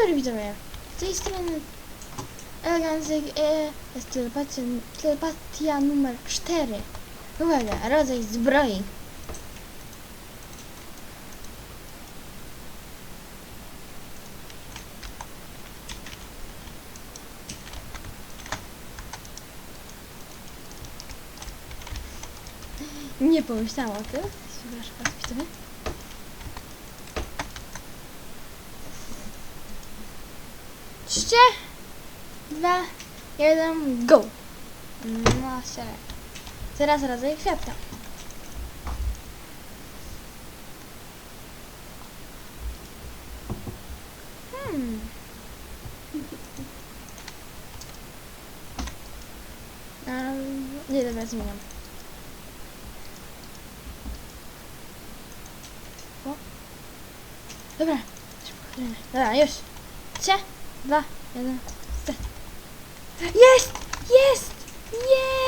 dobry widzowie, z tej strony Elegancyk e, jest telepatia, telepatia numer 4. Uwaga, rodzaj zbroi. Nie pomyślałam o tym. Przepraszam bardzo widzowie. Trzy, dwa, jeden, go! No się. Teraz rodzaj kwiatka. Hmm. Nie, dobra, zmieniam. O. Dobra. Dobra, już. Trzy, dwa, jeden. Jest! Jest! Jest!